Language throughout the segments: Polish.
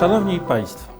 Szanowni Państwo,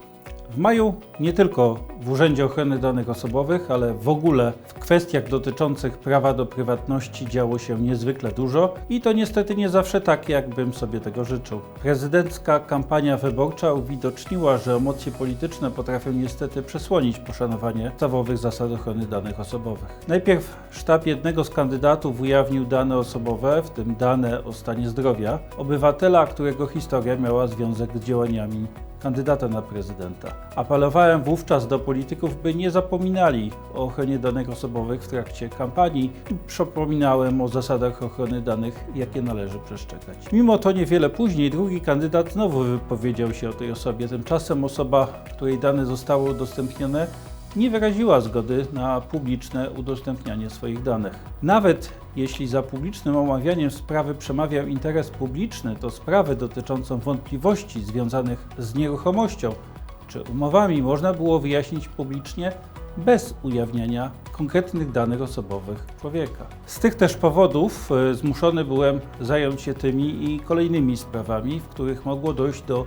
w maju nie tylko w Urzędzie Ochrony Danych Osobowych, ale w ogóle w kwestiach dotyczących prawa do prywatności działo się niezwykle dużo i to niestety nie zawsze tak, jakbym sobie tego życzył. Prezydencka kampania wyborcza uwidoczniła, że emocje polityczne potrafią niestety przesłonić poszanowanie podstawowych zasad ochrony danych osobowych. Najpierw sztab jednego z kandydatów ujawnił dane osobowe, w tym dane o stanie zdrowia, obywatela, którego historia miała związek z działaniami kandydata na prezydenta. Apelowałem wówczas do polityków, by nie zapominali o ochronie danych osobowych w trakcie kampanii i przypominałem o zasadach ochrony danych, jakie należy przestrzegać. Mimo to niewiele później drugi kandydat znowu wypowiedział się o tej osobie. Tymczasem osoba, której dane zostały udostępnione, nie wyraziła zgody na publiczne udostępnianie swoich danych. Nawet jeśli za publicznym omawianiem sprawy przemawiał interes publiczny, to sprawę dotyczącą wątpliwości związanych z nieruchomością czy umowami można było wyjaśnić publicznie bez ujawniania konkretnych danych osobowych człowieka. Z tych też powodów e, zmuszony byłem zająć się tymi i kolejnymi sprawami, w których mogło dojść do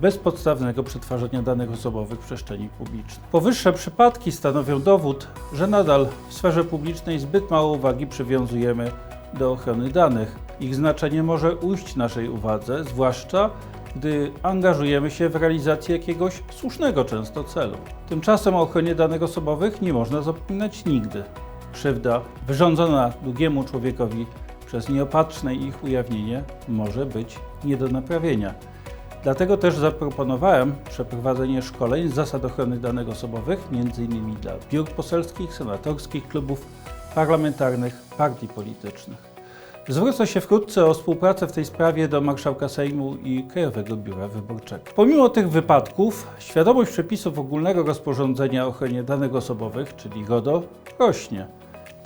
bezpodstawnego przetwarzania danych osobowych w przestrzeni publicznej. Powyższe przypadki stanowią dowód, że nadal w sferze publicznej zbyt mało uwagi przywiązujemy do ochrony danych. Ich znaczenie może ujść naszej uwadze, zwłaszcza gdy angażujemy się w realizację jakiegoś słusznego często celu. Tymczasem o ochronie danych osobowych nie można zapominać nigdy. Krzywda wyrządzona drugiemu człowiekowi przez nieopatrzne ich ujawnienie może być nie do naprawienia. Dlatego też zaproponowałem przeprowadzenie szkoleń z zasad ochrony danych osobowych, m.in. dla biur poselskich, senatorskich, klubów parlamentarnych, partii politycznych. Zwrócę się wkrótce o współpracę w tej sprawie do Marszałka Sejmu i Krajowego Biura Wyborczego. Pomimo tych wypadków, świadomość przepisów ogólnego rozporządzenia o ochronie danych osobowych, czyli RODO, rośnie.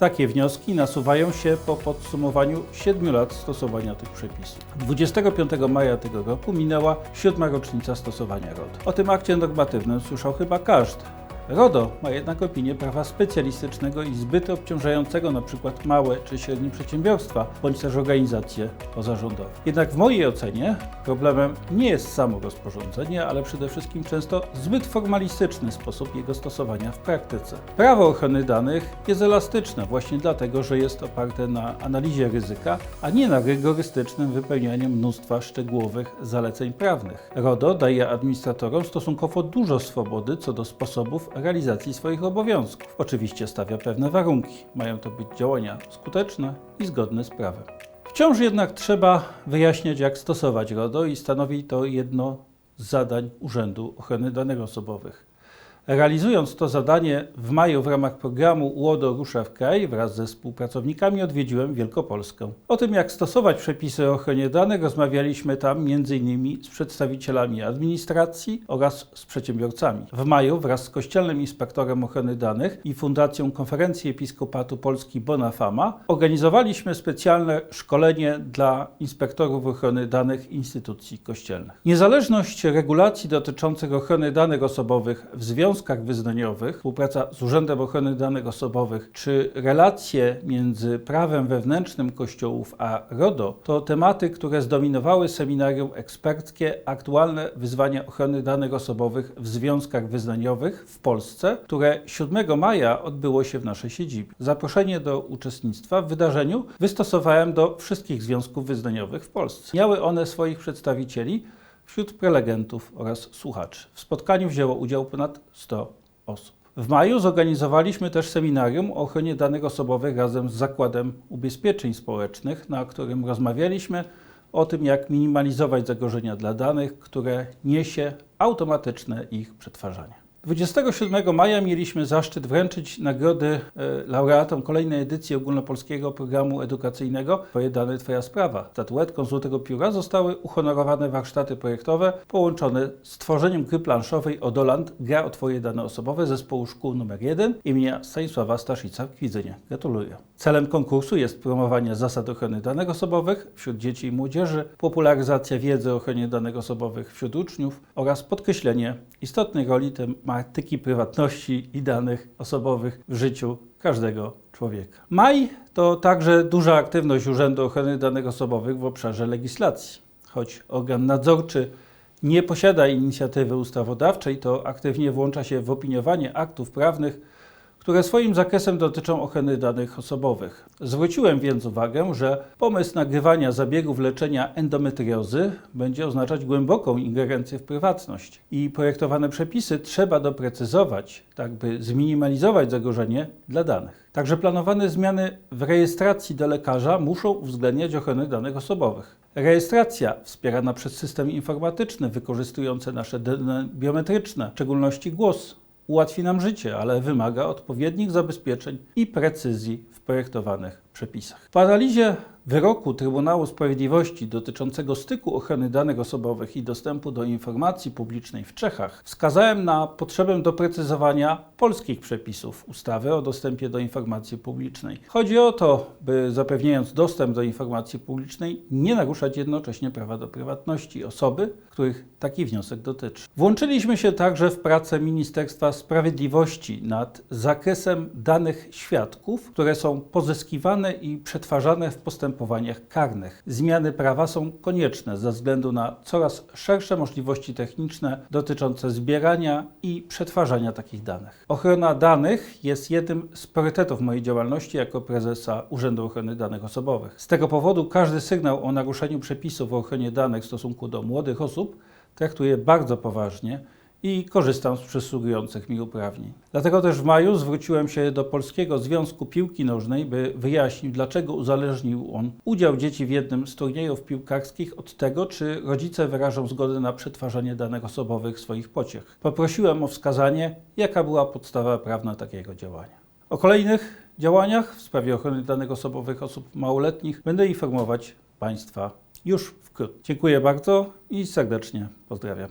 Takie wnioski nasuwają się po podsumowaniu 7 lat stosowania tych przepisów. 25 maja tego roku minęła siódma rocznica stosowania RODO. O tym akcie normatywnym słyszał chyba każdy. RODO ma jednak opinię prawa specjalistycznego i zbyt obciążającego np. małe czy średnie przedsiębiorstwa bądź też organizacje pozarządowe. Jednak w mojej ocenie problemem nie jest samo rozporządzenie, ale przede wszystkim często zbyt formalistyczny sposób jego stosowania w praktyce. Prawo ochrony danych jest elastyczne właśnie dlatego, że jest oparte na analizie ryzyka, a nie na rygorystycznym wypełnianiu mnóstwa szczegółowych zaleceń prawnych. RODO daje administratorom stosunkowo dużo swobody co do sposobów realizacji swoich obowiązków. Oczywiście stawia pewne warunki. Mają to być działania skuteczne i zgodne z prawem. Wciąż jednak trzeba wyjaśniać, jak stosować RODO i stanowi to jedno z zadań Urzędu Ochrony Danych Osobowych. Realizując to zadanie w maju w ramach programu UODO Rusza w Kraj wraz ze współpracownikami odwiedziłem Wielkopolskę. O tym, jak stosować przepisy o ochronie danych, rozmawialiśmy tam m.in. z przedstawicielami administracji oraz z przedsiębiorcami. W maju wraz z Kościelnym Inspektorem Ochrony Danych i Fundacją Konferencji Episkopatu Polski Bonafama organizowaliśmy specjalne szkolenie dla inspektorów ochrony danych instytucji kościelnych. Niezależność regulacji dotyczących ochrony danych osobowych w związku związkach wyznaniowych, współpraca z Urzędem Ochrony Danych Osobowych, czy relacje między prawem wewnętrznym kościołów a RODO, to tematy, które zdominowały seminarium eksperckie Aktualne wyzwania ochrony danych osobowych w związkach wyznaniowych w Polsce, które 7 maja odbyło się w naszej siedzibie. Zaproszenie do uczestnictwa w wydarzeniu wystosowałem do wszystkich związków wyznaniowych w Polsce. Miały one swoich przedstawicieli, wśród prelegentów oraz słuchaczy. W spotkaniu wzięło udział ponad 100 osób. W maju zorganizowaliśmy też seminarium o ochronie danych osobowych razem z Zakładem Ubezpieczeń Społecznych, na którym rozmawialiśmy o tym, jak minimalizować zagrożenia dla danych, które niesie automatyczne ich przetwarzanie. 27 maja mieliśmy zaszczyt wręczyć nagrody e, laureatom kolejnej edycji ogólnopolskiego programu edukacyjnego Twoje dane, Twoja sprawa. Statuetką Złotego Pióra zostały uhonorowane warsztaty projektowe połączone z tworzeniem gry planszowej Odoland Gra o Twoje dane osobowe zespołu szkół nr 1 imienia Stanisława Staszica w Kwidzynie. Gratuluję. Celem konkursu jest promowanie zasad ochrony danych osobowych wśród dzieci i młodzieży, popularyzacja wiedzy o ochronie danych osobowych wśród uczniów oraz podkreślenie istotnej roli tematyki prywatności i danych osobowych w życiu każdego człowieka. Maj to także duża aktywność Urzędu Ochrony Danych Osobowych w obszarze legislacji. Choć organ nadzorczy nie posiada inicjatywy ustawodawczej, to aktywnie włącza się w opiniowanie aktów prawnych, które swoim zakresem dotyczą ochrony danych osobowych. Zwróciłem więc uwagę, że pomysł nagrywania zabiegów leczenia endometriozy będzie oznaczać głęboką ingerencję w prywatność i projektowane przepisy trzeba doprecyzować, tak by zminimalizować zagrożenie dla danych. Także planowane zmiany w rejestracji do lekarza muszą uwzględniać ochronę danych osobowych. Rejestracja wspierana przez system informatyczny wykorzystujący nasze dane biometryczne, w szczególności głos, ułatwi nam życie, ale wymaga odpowiednich zabezpieczeń i precyzji w projektowanych przepisach. W analizie wyroku Trybunału Sprawiedliwości dotyczącego styku ochrony danych osobowych i dostępu do informacji publicznej w Czechach wskazałem na potrzebę doprecyzowania polskich przepisów ustawy o dostępie do informacji publicznej. Chodzi o to, by zapewniając dostęp do informacji publicznej, nie naruszać jednocześnie prawa do prywatności osoby, których taki wniosek dotyczy. Włączyliśmy się także w pracę Ministerstwa Sprawiedliwości nad zakresem danych świadków, które są pozyskiwane i przetwarzane w postępowaniach karnych. Zmiany prawa są konieczne ze względu na coraz szersze możliwości techniczne dotyczące zbierania i przetwarzania takich danych. Ochrona danych jest jednym z priorytetów mojej działalności jako prezesa Urzędu Ochrony Danych Osobowych. Z tego powodu każdy sygnał o naruszeniu przepisów o ochronie danych w stosunku do młodych osób traktuję bardzo poważnie i korzystam z przysługujących mi uprawnień. Dlatego też w maju zwróciłem się do Polskiego Związku Piłki Nożnej, by wyjaśnił, dlaczego uzależnił on udział dzieci w jednym z turniejów piłkarskich od tego, czy rodzice wyrażą zgodę na przetwarzanie danych osobowych swoich pociech. Poprosiłem o wskazanie, jaka była podstawa prawna takiego działania. O kolejnych działaniach w sprawie ochrony danych osobowych osób małoletnich będę informować Państwa już wkrótce. Dziękuję bardzo i serdecznie pozdrawiam.